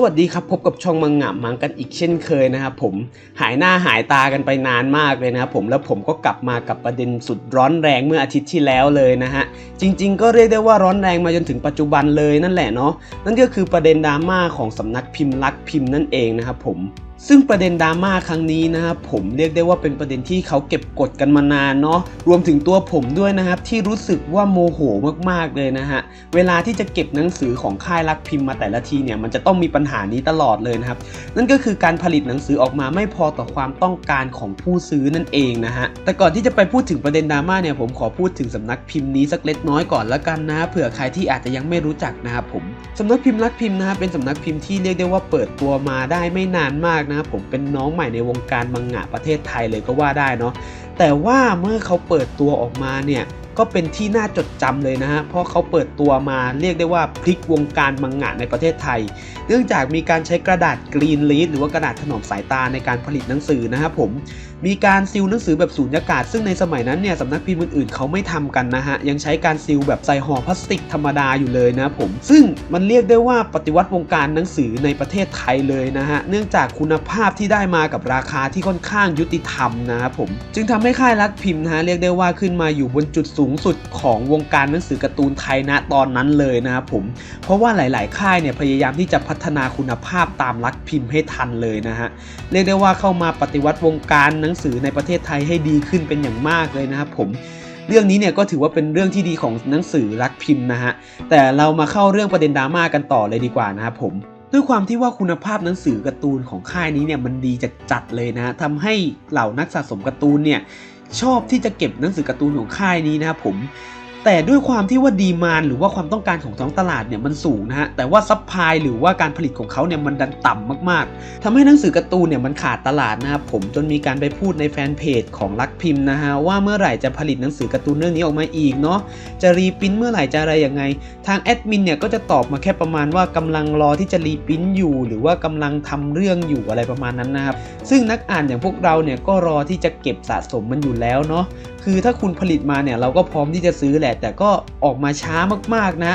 สวัสดีครับ พบกับช่องมังงะมังกันอีกเช่นเคยนะครับผมหายหน้าหายตากันไปนานมากเลยนะครับผมแล้วผมก็กลับมากับประเด็นสุดร้อนแรงเมื่ออาทิตย์ที่แล้วเลยนะฮะจริง ๆ ก็เรียกได้ว่าร้อนแรงมาจนถึงปัจจุบันเลยนั่นแหละเนาะนั่นก็คือประเด็นดราม่าของสำนักพิมพ์ลักพิมพ์นั่นเองนะครับผม ซึ่งประเด็นดราม่าครั้งนี้นะครับผมเรียกได้ว่าเป็นประเด็นที่เขาเก็บกดกันมานานเนาะรวมถึงตัวผมด้วยนะครับที่รู้สึกว่าโมโหมากๆเลยนะฮะเวลาที่จะเก็บหนังสือของค่ายรักพิมพ์มาแต่ละทีเนี่ยมันจะต้องมีปัญหานี้ตลอดเลยนะครับนั่นก็คือการผลิตหนังสือออกมาไม่พอต่อความต้องการของผู้ซื้อนั่นเองนะฮะแต่ก่อนที่จะไปพูดถึงประเด็นดราม่าเนี่ยผมขอพูดถึงสำนักพิมพ์นี้สักเล็กน้อยก่อนละกันนะเผื่อใครที่อาจจะยังไม่รู้จักนะครับผมสำนักพิมพ์รักพิมพ์นะครับเป็นสำนักพิมพ์ที่เรียกได้ว่าเปิดตัวมาได้ไม่นานมากนะครับผมเป็นน้องใหม่ในวงการมังงะประเทศไทยเลยก็ว่าได้เนาะแต่ว่าเมื่อเขาเปิดตัวออกมาเนี่ย ก็เป็นที่น่าจดจำเลยนะฮะ เพราะเขาเปิดตัวมาเรียกได้ว่าพลิกวงการมังงะในประเทศไทย เนื่องจากมีการใช้กระดาษกรีนลีดหรือว่ากระดาษถนอมสายตาในการผลิตหนังสือนะครับผม มีการซีลหนังสือแบบสูญญากาศ ซึ่งในสมัยนั้นเนี่ยสำนักพิมพ์อื่นๆเขาไม่ทำกันนะฮะ ยังใช้การซีลแบบใส่ห่อพลาสติกธรรมดาอยู่เลยนะผม ซึ่งมันเรียกได้ว่าปฏิวัติวงการหนังสือในประเทศไทยเลยนะฮะ เนื่องจากคุณภาพที่ได้มากับราคาที่ค่อนข้างยุติธรรมนะครับผม จึงทำให้ค่ายรักพิมพ์นะฮะเรียกได้ว่าขึ้นมาอยู่บนจุดสูงสุดของวงการหนังสือการ์ตูนไทยณตอนนั้นเลยนะครับผม เพราะว่าหลาย ๆ ค่ายเนี่ยพยายามที่จะพัฒนาคุณภาพตามรักพิมพ์ให้ทันเลยนะฮะ เรียกได้ว่าเข้ามาปฏิวัติวงการหนังสือในประเทศไทยให้ดีขึ้นเป็นอย่างมากเลยนะครับผมเรื่องนี้เนี่ยก็ถือว่าเป็นเรื่องที่ดีของหนังสือรักพิมพ์นะฮะ แต่เรามาเข้าเรื่องประเด็นดราม่ากันต่อเลยดีกว่านะครับผม ด้วยความที่ว่าคุณภาพหนังสือการ์ตูนของค่ายนี้เนี่ยมันดีจัดๆเลยนะฮะทำให้เหล่านักสะสมการ์ตูนเนี่ย ชอบที่จะเก็บหนังสือการ์ตูนของค่ายนี้นะครับผม แต่ด้วยความที่ว่าดีมานหรือว่าความต้องการของท้องตลาดเนี่ยมันสูงนะฮะแต่ว่าซัพพลายหรือว่าการผลิตของเขาเนี่ยมันดันต่ำมากๆทำให้หนังสือการ์ตูนเนี่ยมันขาดตลาดนะครับผมจนมีการไปพูดในแฟนเพจของรักพิมพ์นะฮะว่าเมื่อไหร่จะผลิตหนังสือการ์ตูนเรื่องนี้ออกมาอีกเนาะจะรีปริ้นเมื่อไหร่จะอะไรยังไง ทางแอดมินเนี่ยก็จะตอบมาแค่ประมาณว่ากำลังรอที่จะรีปริ้นอยู่ หรือว่ากำลังทำเรื่องอยู่อะไรประมาณนั้นนะครับซึ่งนักอ่านอย่างพวกเราเนี่ยก็รอที่จะเก็บสะสมมันอยู่แล้วเนาะคือถ้าคุณผลิตมาเนี่ยเราก็พร้อมที่จะซื้อแหละ แต่ก็ออกมาช้ามากๆนะ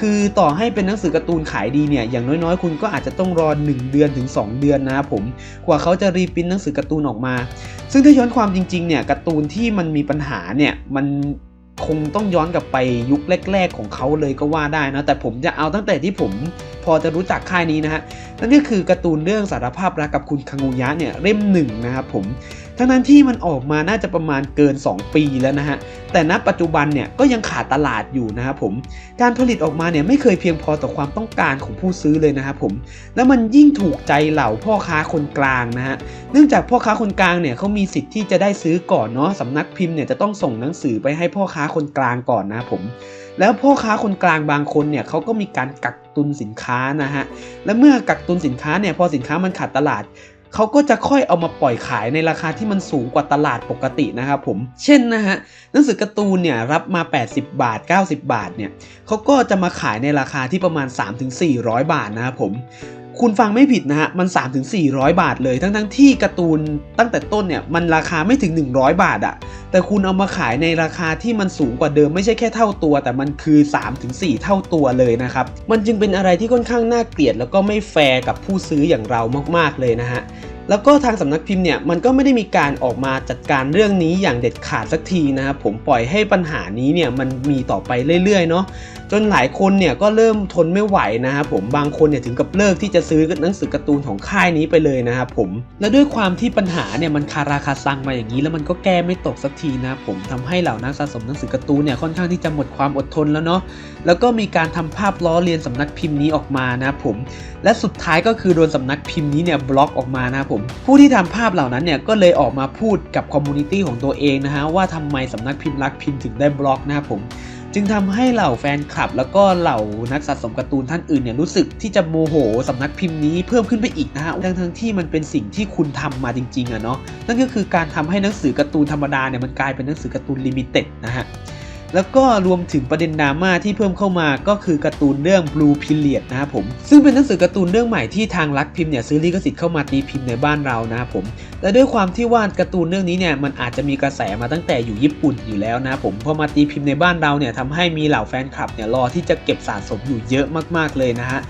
คือต่อให้เป็นหนังสือการ์ตูนขายดีเนี่ยอย่างน้อยๆ คุณก็อาจจะต้องรอ 1 เดือนถึง 2 เดือนนะครับผมกว่าเขาจะรีปริ้นหนังสือการ์ตูนออกมา ซึ่งถ้าย้อนความจริงๆเนี่ยการ์ตูนที่มันมีปัญหาเนี่ยมันคงต้องย้อนกลับไปยุคแรก ๆ ของเขาเลยก็ว่าได้นะ แต่ผมจะเอาตั้งแต่ที่ผมพอจะรู้จักค่ายนี้นะฮะนั่นก็คือการ์ตูนเรื่องสารภาพรักกับคุณคังุยะเนี่ยเล่มหนึ่งนะครับผม ทั้งนั้นที่มันออกมาน่าจะประมาณเกิน 2 ปีแล้วนะฮะ แต่ณปัจจุบันเนี่ยก็ยังขาดตลาดอยู่นะครับผม การผลิตออกมาเนี่ยไม่เคยเพียงพอต่อความต้องการของผู้ซื้อเลยนะครับผม แล้วมันยิ่งถูกใจเหล่าพ่อค้าคนกลางนะฮะ เนื่องจากพ่อค้าคนกลางเนี่ยเขามีสิทธิ์ที่จะได้ซื้อก่อนเนาะสำนักพิมพ์เนี่ยจะต้องส่งหนังสือไปให้พ่อค้าคนกลางก่อนนะครับผมแล้วพ่อค้าคนกลางบางคนเนี่ยเขาก็มีการกักตุนสินค้านะฮะ และเมื่อกักตุนสินค้าเนี่ยพอสินค้ามันขาดตลาด เขาก็จะค่อยเอามาปล่อยขายในราคาที่มันสูงกว่าตลาดปกตินะครับผม เช่นนะฮะหนังสือการ์ตูนเนี่ยรับมา 80 บาท 90 บาทเนี่ยเขาก็จะมาขายในราคาที่ประมาณ 3-400 บาทนะครับผม คุณฟังไม่ผิดนะฮะ มัน 3-400 บาทเลย ทั้งๆที่การ์ตูนตั้งแต่ต้นเนี่ย มันราคาไม่ถึง 100 บาทอะแต่คุณเอามาขายในราคาที่มันสูงกว่าเดิมไม่ใช่แค่เท่าตัว แต่มันคือ 3-4 เท่าตัวเลยนะครับ มันจึงเป็นอะไรที่ค่อนข้างน่าเกลียดแล้วก็ไม่แฟร์กับผู้ซื้ออย่างเรามากๆเลยนะฮะ แล้วก็ทางสำนักพิมพ์เนี่ยมันก็ไม่ได้มีการออกมาจัดการเรื่องนี้อย่างเด็ดขาดสักทีนะครับผมปล่อยให้ปัญหานี้เนี่ยมันมีต่อไปเรื่อยๆเนาะจนหลายคนเนี่ยก็เริ่มทนไม่ไหวนะครับผมบางคนเนี่ยถึงกับเลิกที่จะซื้อหนังสือการ์ตูนของค่ายนี้ไปเลยนะครับผมและด้วยความที่ปัญหาเนี่ยมันคาราคาซังมาอย่างนี้ แล้วมันก็แก้ไม่ตกสักทีนะครับผมทำให้เหล่านักสะสมหนังสือการ์ตูนเนี่ยค่อนข้างที่จะหมดความอดทนแล้วเนาะ แล้วก็มีการทำภาพล้อเลียนสำนักพิมพ์นี้ออกมานะผม และสุดท้ายก็คือโดนสำนักพิมพ์นี้เนี่ยบล็อกออกมานะผม ผู้ที่ทำภาพเหล่านั้นเนี่ยก็เลยออกมาพูดกับคอมมูนิตี้ของตัวเองนะฮะว่าทำไมสำนักพิมพ์รักพิมพ์ถึงได้บล็อกนะครับผมจึงทำให้เหล่าแฟนคลับ แล้วก็เหล่านักสะสมการ์ตูนท่านอื่นเนี่ยรู้สึกที่จะโมโหสำนักพิมพ์นี้เพิ่มขึ้นไปอีกนะฮะทั้งทั้งที่มันเป็นสิ่งที่คุณทำมาจริงๆอะเนาะนั่นก็คือการทำให้หนังสือการ์ตูนธรรมดาเนี่ยมันกลายเป็นหนังสือการ์ตูนลิมิเต็ดนะฮะ แล้วก็รวมถึงประเด็นดราม่าที่เพิ่มเข้ามาก็คือการ์ตูนเรื่อง Blue Period นะครับผม ซึ่งเป็นหนังสือการ์ตูนเรื่องใหม่ที่ทางรักพิมพ์เนี่ยซื้อลิขสิทธิ์เข้ามาตีพิมพ์ในบ้านเรานะครับผมและด้วยความที่ว่าการ์ตูนเรื่องนี้เนี่ยมันอาจจะมีกระแสมาตั้งแต่อยู่ญี่ปุ่นอยู่แล้วนะครับผมพอมาตีพิมพ์ในบ้านเราเนี่ยทำให้มีเหล่าแฟนคลับเนี่ยรอที่จะเก็บสะสมอยู่เยอะมากๆเลยนะฮะ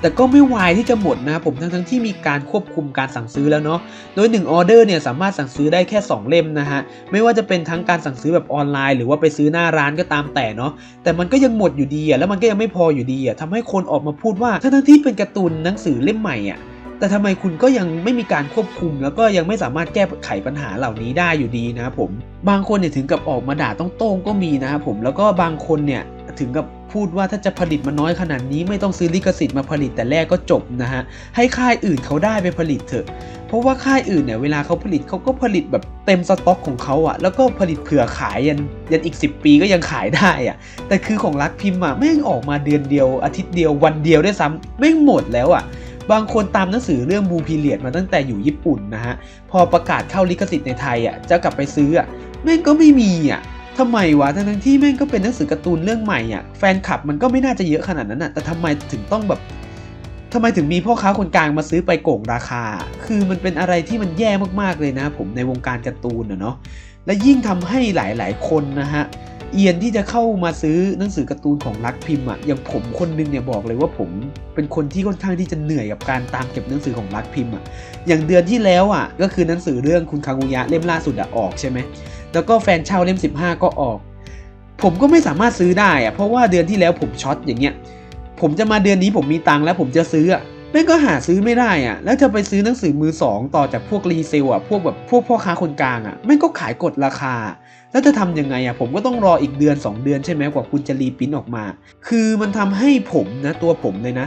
แต่ก็ไม่วายที่จะหมดนะครับผมทั้งทั้งที่มีการควบคุมการสั่งซื้อแล้วเนาะโดย1ออเดอร์เนี่ยสามารถสั่งซื้อได้แค่ 2 เล่มนะฮะไม่ว่าจะเป็นทั้งการสั่งซื้อแบบออนไลน์ หรือว่าไปซื้อหน้าร้านก็ตามแต่เนาะแต่มันก็ยังหมดอยู่ดีอะแล้วมันก็ยังไม่พออยู่ดีอะทำให้คนออกมาพูดว่าทั้งทั้งที่เป็นการ์ตูนหนังสือเล่มใหม่อะแต่ทำไมคุณก็ยังไม่มีการควบคุม แล้วก็ยังไม่สามารถแก้ไขปัญหาเหล่านี้ได้อยู่ดีนะครับผม บางคนเนี่ยถึงกับออกมาด่าต้องโต้งก็มีนะครับผมแล้วก็บางคนเนี่ย ถึงกับพูดว่าถ้าจะผลิตมาน้อยขนาดนี้ไม่ต้องซื้อลิขสิทธิ์มาผลิตแต่แรกก็จบนะฮะ ให้ค่ายอื่นเขาได้ไปผลิตเถอะ เพราะว่าค่ายอื่นเนี่ยเวลาเขาผลิตเขาก็ผลิตแบบเต็มสต็อกของเขาอะแล้วก็ผลิตเผื่อขายยันยันอีก 10 ปีก็ยังขายได้อะแต่คือของรักพิมพ์อะแม่งออกมาเดือนเดียว อาทิตย์เดียววันเดียวได้วยซ้ำแม่งหมดแล้วอะบางคนตามหนังสือเรื่องบูพีเลียดมาตั้งแต่อยู่ญี่ปุ่นนะฮะพอประกาศเข้าลิขสิทธิ์ในไทยอะจะกลับไปซื้ออะแม่งก็ไม่มีอะ ทำไมวะทั้งๆที่แม่งก็เป็นหนังสือการ์ตูนเรื่องใหม่อะแฟนคลับมันก็ไม่น่าจะเยอะขนาดนั้นอะแต่ทำไมถึงต้องแบบทำไมถึงมีพ่อค้าคนกลางมาซื้อไปโกงราคา คือมันเป็นอะไรที่มันแย่มากๆเลยนะ ผมในวงการการ์ตูนอะเนาะ และยิ่งทำให้หลายๆคนนะฮะ เอียนที่จะเข้ามาซื้อหนังสือการ์ตูนของรักพิมพ์อะอย่างผมคนนึงเนี่ยบอกเลยว่าผมเป็นคนที่ค่อนข้างที่จะเหนื่อยกับการตามเก็บหนังสือของรักพิมพ์อะอย่างเดือนที่แล้วอะก็คือหนังสือเรื่องคุณคากุยะเล่มล่าสุดอะออกใช่ไหม แล้วก็แฟนเช่าเล่ม 15 ก็ออก ผมก็ไม่สามารถซื้อได้อะเพราะว่าเดือนที่แล้วผมช็อตอย่างเงี้ย ผมจะมาเดือนนี้ผมมีตังค์แล้วผมจะซื้ออะแม่งก็หาซื้อไม่ได้อะแล้วจะไปซื้อหนังสือมือสองต่อจากพวกรีเซลอะพวกแบบพวกพ่อค้าคนกลางอะแม่งก็ขายกดราคา แล้วจะทำยังไงอะผมก็ต้องรออีกเดือน 2 เดือนใช่ไหมกว่าคุณจะรีปริ้นออกมา คือมันทำให้ผมนะตัวผมเลยนะ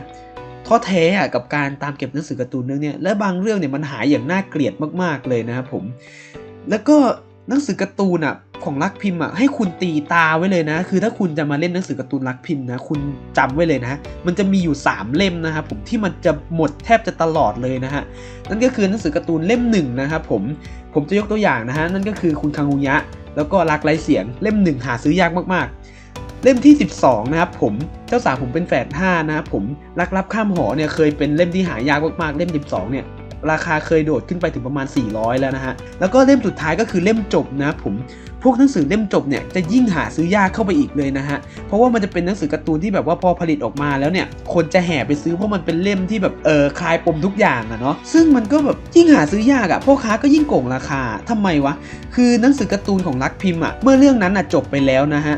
ท้อแท้อะกับการตามเก็บหนังสือการ์ตูนเรื่องนี้และบางเรื่องเนี่ยมันหายอย่างน่าเกลียดมากๆเลยนะครับผม แล้วก็ หนังสือการ์ตูนอะของรักพิมพ์อะให้คุณตีตาไว้เลยนะ คือถ้าคุณจะมาเล่นหนังสือการ์ตูนรักพิมพ์นะคุณจำไว้เลยนะ มันจะมีอยู่ 3 เล่มนะครับผมที่มันจะหมดแทบจะตลอดเลยนะฮะนั่นก็คือหนังสือการ์ตูนเล่มหนึ่งนะครับผมผมจะยกตัวอย่างนะฮะนั่นก็คือคุณคังุยะ แล้วก็รักไร้เสียงเล่มหนึ่งหาซื้อยากมากๆ เล่มที่ 12 นะครับผมเจ้าสาวผมเป็นแฝด5นะครับผมรักรับข้ามหอเนี่ยเคยเป็นเล่มที่หายากมากๆเล่ม 12 เนี่ย ราคาเคยโดดขึ้นไปถึงประมาณ 400 แล้วนะฮะ แล้วก็เล่มสุดท้ายก็คือเล่มจบนะครับผม พวกหนังสือเล่มจบเนี่ยจะยิ่งหาซื้อยากเข้าไปอีกเลยนะฮะ เพราะว่ามันจะเป็นหนังสือการ์ตูนที่แบบว่าพอผลิตออกมาแล้วเนี่ย คนจะแห่ไปซื้อเพราะมันเป็นเล่มที่แบบเออคลายปมทุกอย่างอะเนาะ ซึ่งมันก็แบบยิ่งหาซื้อยากอะพ่อค้าก็ยิ่งโกงราคาทำไมวะ คือหนังสือการ์ตูนของรักพิมพ์อะเมื่อเรื่องนั้นอะจบไปแล้วนะฮะ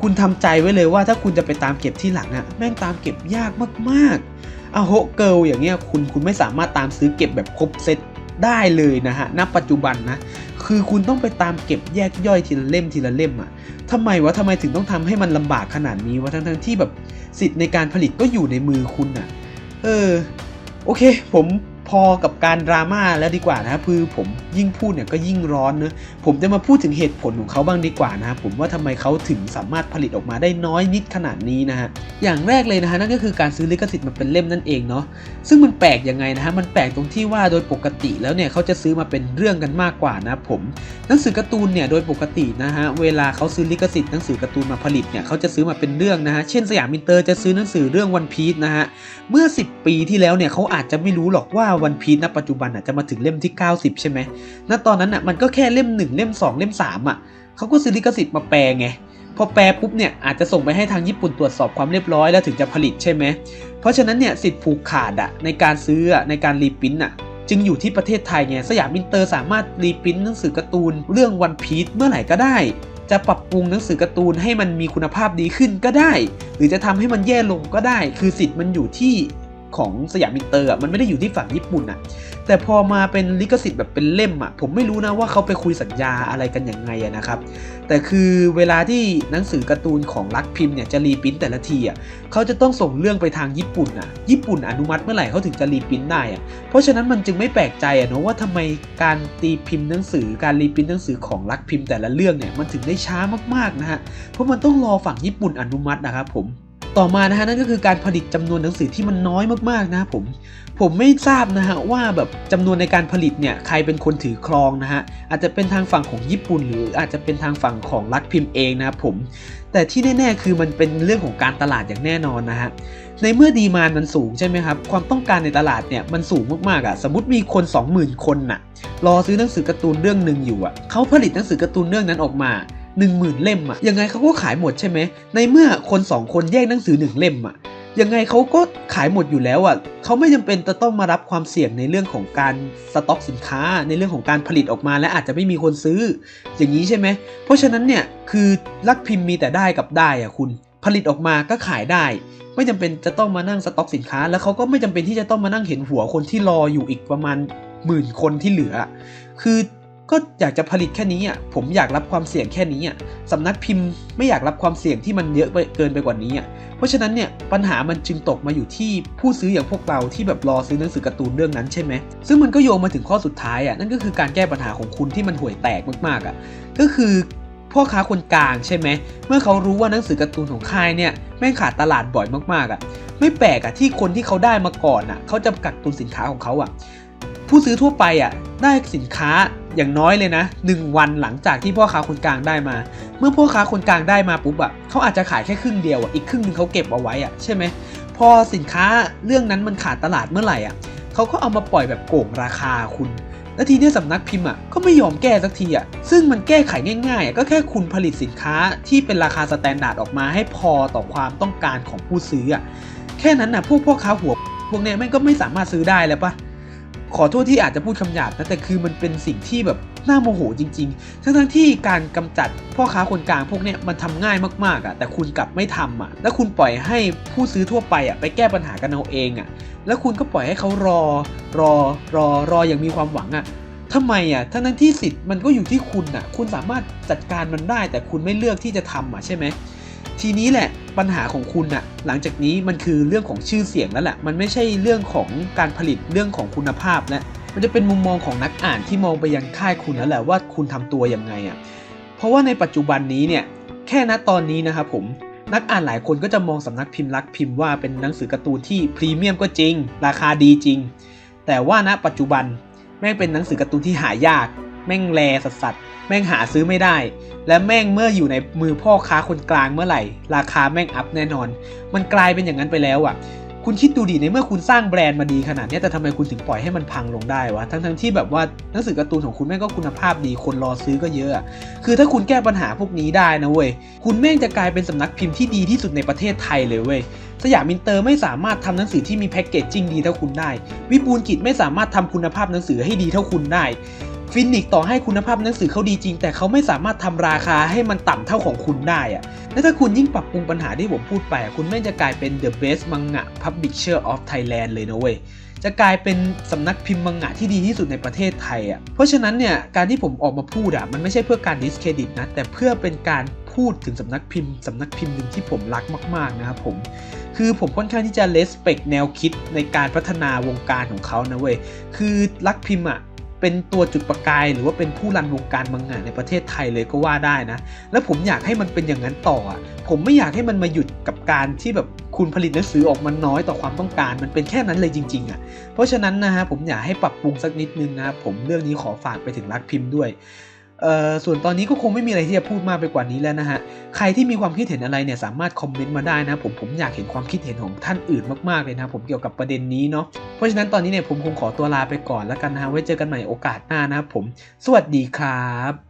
คุณทำใจไว้เลยว่าถ้าคุณจะไปตามเก็บที่หลังอะแม่งตามเก็บยากมากๆ อโฮเกิลอย่างเงี้ยคุณคุณไม่สามารถตามซื้อเก็บแบบครบเซตได้เลยนะฮะณปัจจุบันนะ คือคุณต้องไปตามเก็บแยกย่อยทีละเล่มทีละเล่มอะทำไมวะทำไมถึงต้องทำให้มันลำบากขนาดนี้วะทั้งทั้งที่แบบสิทธิ์ในการผลิตก็อยู่ในมือคุณอะเออ โอเค ผม พอกับการดราม่าแล้วดีกว่านะครับคือผมยิ่งพูดเนี่ยก็ยิ่งร้อนเนอะผมจะมาพูดถึงเหตุผลของเขาบ้างดีกว่านะครับผมว่าทำไมเขาถึงสามารถผลิตออกมาได้น้อยนิดขนาดนี้นะฮะอย่างแรกเลยนะฮะนั่นก็คือการซื้อลิขสิทธิ์มาเป็นเล่มนั่นเองเนาะซึ่งมันแปลกยังไงนะฮะมันแปลกตรงที่ว่าโดยปกติแล้วเนี่ยเขาจะซื้อมาเป็นเรื่องกันมากกว่านะผมหนังสือการ์ตูนเนี่ยโดยปกตินะฮะเวลาเขาซื้อลิขสิทธิ์หนังสือการ์ตูนมาผลิตเนี่ยเขาจะซื้อมาเป็นเรื่องนะฮะเช่นสยามมินเตอร์จะซื้อหนังสือเรื่องวันพีชนะฮะเมื่อ 10 ปีที่แล้วเนี่ยเขาอาจจะไม่รู้หรอกว่าวันพีชณปัจจุบันอะจะมาถึงเล่มที่ 90 ใช่ไหมณตอนนั้นอะมันก็แค่เล่ม 1 เล่ม 2 เล่ม 3 อะเขาก็ซื้อลิขสิทธิ์มาแปลไง พอแปลปุ๊บเนี่ยอาจจะส่งไปให้ทางญี่ปุ่นตรวจสอบความเรียบร้อยแล้วถึงจะผลิตใช่ไหม เพราะฉะนั้นเนี่ยสิทธิ์ผูกขาดอะในการซื้ออะในการรีปริ้นอะจึงอยู่ที่ประเทศไทยไงสยามมินเตอร์สามารถรีปริ้นหนังสือการ์ตูนเรื่องวันพีชเมื่อไหร่ก็ได้ จะปรับปรุงหนังสือการ์ตูนให้มันมีคุณภาพดีขึ้นก็ได้ หรือจะทำให้มันแย่ลงก็ได้ คือสิทธิ์มันอยู่ที่ ของสยามมินเตอร์อะมันไม่ได้อยู่ที่ฝั่งญี่ปุ่นอะ แต่พอมาเป็นลิขสิทธิ์แบบเป็นเล่มอะผมไม่รู้นะว่าเขาไปคุยสัญญาอะไรกันยังไงอะนะครับ แต่คือเวลาที่หนังสือการ์ตูนของรักพิมพ์เนี่ยจะรีปริ้นแต่ละทีอะเขาจะต้องส่งเรื่องไปทางญี่ปุ่นอะญี่ปุ่นอนุมัติเมื่อไหร่เขาถึงจะรีปริ้นได้อะเพราะฉะนั้นมันจึงไม่แปลกใจอะเนอะว่าทำไมการตีพิมพ์หนังสือการรีปริ้นหนังสือของรักพิมพ์แต่ละเรื่องเนี่ยมันถึงได้ช้ามากๆนะฮะเพราะมันต้องรอฝั่งญี่ปุ่นอนุมัตินะครับผม ต่อมานะฮะนั่นก็คือการผลิตจำนวนหนังสือที่มันน้อยมากๆนะผมผมไม่ทราบนะฮะว่าแบบจำนวนในการผลิตเนี่ยใครเป็นคนถือครองนะฮะอาจจะเป็นทางฝั่งของญี่ปุ่น หรืออาจจะเป็นทางฝั่งของรัฐพิมพ์เองนะครับผม แต่ที่แน่ๆคือมันเป็นเรื่องของการตลาดอย่างแน่นอนนะฮะในเมื่อดีมานมันสูงใช่ไหมครับความต้องการในตลาดเนี่ยมันสูงมากๆอะ่ะสมมติมีคน 20,000 คนน่ะรอซื้อหนังสือการ์ตูนเรื่องหนึ่งอยู่อะ่ะเขาผลิตหนังสือการ์ตูนเรื่องนั้นออกมา 1 0,000 เล่มอะยังไงเขาก็ขายหมดใช่ไหม ในเมื่อคน 2 คนแยกหนังสือ 1 เล่มอะยังไงเขาก็ขายหมดอยู่แล้วอะเขาไม่จำเป็นจะต้องมารับความเสี่ยงในเรื่องของการสต็อกสินค้า ในเรื่องของการผลิตออกมาและอาจจะไม่มีคนซื้อ อย่างนี้ใช่ไหม เพราะฉะนั้นเนี่ยคือลักพิมพ์มีแต่ได้กับได้อะคุณ ผลิตออกมาก็ขายได้ ไม่จำเป็นจะต้องมานั่งสต็อกสินค้า แล้วเขาก็ไม่จำเป็นที่จะต้องมานั่งเห็นหัวคนที่รออยู่อีกประมาณหมื่นคนที่เหลือ คือ ก็อยากจะผลิตแค่นี้อะผมอยากรับความเสี่ยงแค่นี้อะสำนักพิมพ์ไม่อยากรับความเสี่ยงที่มันเยอะไปเกินไปกว่านี้อะเพราะฉะนั้นเนี่ยปัญหามันจึงตกมาอยู่ที่ผู้ซื้ออย่างพวกเราที่แบบรอซื้อหนังสือการ์ตูนเรื่องนั้นใช่ไหมซึ่งมันก็โยงมาถึงข้อสุดท้ายอะนั่นก็คือการแก้ปัญหาของคุณที่มันห่วยแตกมากๆอะก็คือพ่อค้าคนกลางใช่ไหมเมื่อเขารู้ว่าหนังสือการ์ตูนของค่ายเนี่ยแม่งขาดตลาดบ่อยมากๆอะไม่แปลกอะที่คนที่เขาได้มาก่อนอะเขาจะกักตุนสินค้าของเขาอะผู้ซื้อทั่วไปอะได้สินค้า อย่างน้อยเลยนะหนึ่งวันหลังจากที่พ่อค้าคนกลางได้มา เมื่อพ่อค้าคนกลางได้มาปุ๊บอะเขาอาจจะขายแค่ครึ่งเดียวอะอีกครึ่งหนึงเขาเก็บเอาไว้อะใช่ไหมพอสินค้าเรื่องนั้นมันขาดตลาดเมื่อไหร่อะเขาก็เอามาปล่อยแบบโกงราคาคุณแล้วทีนี้สำนักพิมพ์อะก็ไม่ยอมแก้สักทีอะซึ่งมันแก้ไขง่ายๆอะก็แค่คุณผลิตสินค้าที่เป็นราคาสแตนดาร์ดออกมาให้พอต่อความต้องการของผู้ซื้ออะแค่นั้นน่ะพวกพ่อค้าหัวพวกเนี้ยแม่งก็ไม่สามารถซื้อได้แล้วปะ ขอโทษที่อาจจะพูดคำหยาบนะแต่คือมันเป็นสิ่งที่แบบน่าโมโหจริงๆ ทั้งๆที่การกำจัดพ่อค้าคนกลางพวกเนี้ยมันทำง่ายมากๆอะ แต่คุณกลับไม่ทำอะ แล้วคุณปล่อยให้ผู้ซื้อทั่วไปอะไปแก้ปัญหากันเอาเองอะ แล้วคุณก็ปล่อยให้เขารอ รอ รอ รออย่างมีความหวังอะทำไมอะ ทั้งนั้นที่สิทธิ์มันก็อยู่ที่คุณอะ คุณสามารถจัดการมันได้ แต่คุณไม่เลือกที่จะทำอะใช่ไหม ทีนี้แหละปัญหาของคุณอะหลังจากนี้มันคือเรื่องของชื่อเสียงแล้วแหละมันไม่ใช่เรื่องของการผลิตเรื่องของคุณภาพแล้วมันจะเป็นมุมมองของนักอ่านที่มองไปยังค่ายคุณแล้วแหละว่าคุณทำตัวยังไงอะเพราะว่าในปัจจุบันนี้เนี่ยแค่ณตอนนี้นะครับผมนักอ่านหลายคนก็จะมองสำนักพิมพ์รักพิมพ์ว่าเป็นหนังสือการ์ตูนที่พรีเมียมก็จริง ราคาดีจริง แต่ว่าณปัจจุบันแม่งเป็นหนังสือการ์ตูนที่หายาก แม่งแรสัสๆแม่งหาซื้อไม่ได้ และแม่งเมื่ออยู่ในมือพ่อค้าคนกลางเมื่อไหร่ ราคาแม่งอัพแน่นอน มันกลายเป็นอย่างนั้นไปแล้วอะ คุณคิดดูดิในเมื่อคุณสร้างแบรนด์มาดีขนาดนี้แต่ทำไมคุณถึงปล่อยให้มันพังลงได้วะทั้งที่แบบว่าหนังสือการ์ตูนของคุณแม่งก็คุณภาพดีคนรอซื้อก็เยอะคือถ้าคุณแก้ปัญหาพวกนี้ได้นะเว้ยคุณแม่งจะกลายเป็นสำนักพิมพ์ที่ดีที่สุดในประเทศไทยเลยเว้ยสยามอินเตอร์ไม่สามารถทำหนังสือที่มีแพ็กเกจจิ้งดีเท่าคุณได้ วิบูลกิจไม่สามารถทำคุณภาพหนังสือให้ดีเท่าคุณได้ ฟินิกต่อให้คุณภาพหนังสือเขาดีจริง แต่เขาไม่สามารถทำราคาให้มันต่ำเท่าของคุณได้อะและถ้าคุณยิ่งปรับปรุงปัญหาที่ผมพูดไปอะคุณแม่จะกลายเป็น the best manga publisher of Thailand เลยนะเว้ยจะกลายเป็นสำนักพิมพ์มังงะที่ดีที่สุดในประเทศไทยอะ เพราะฉะนั้นเนี่ยการที่ผมออกมาพูดอะมันไม่ใช่เพื่อการดิสเครดิตนะ แต่เพื่อเป็นการ พูดถึงสำนักพิมพ์สำนักพิมพ์หนึ่งที่ผมรักมาก ๆ นะครับผม คือผมค่อนข้างที่จะเลสเปกแนวคิดในการพัฒนาวงการของเขานะเว้ย คือรักพิมพ์อะเป็นตัวจุดประกายหรือว่าเป็นผู้รันวงการมังงะในประเทศไทยเลยก็ว่าได้นะ แล้วผมอยากให้มันเป็นอย่างนั้นต่ออะผมไม่อยากให้มันมาหยุดกับการที่แบบคุณผลิตหนังสือออกมาน้อยต่อความต้องการ มันเป็นแค่นั้นเลยจริง ๆอะเพราะฉะนั้นนะฮะผมอยากให้ปรับปรุงสักนิดนึงนะครับผมเรื่องนี้ขอฝากไปถึงรักพิมพ์ด้วย เอ่อส่วนตอนนี้ก็คงไม่มีอะไรที่จะพูดมากไปกว่านี้แล้วนะฮะ ใครที่มีความคิดเห็นอะไรเนี่ยสามารถคอมเมนต์มาได้นะผมผมอยากเห็นความคิดเห็นของท่านอื่นมากๆเลยนะผมเกี่ยวกับประเด็นนี้เนาะเพราะฉะนั้นตอนนี้เนี่ยผมคงขอตัวลาไปก่อนแล้วกันนะฮะไว้เจอกันใหม่โอกาสหน้านะครับผม สวัสดีครับ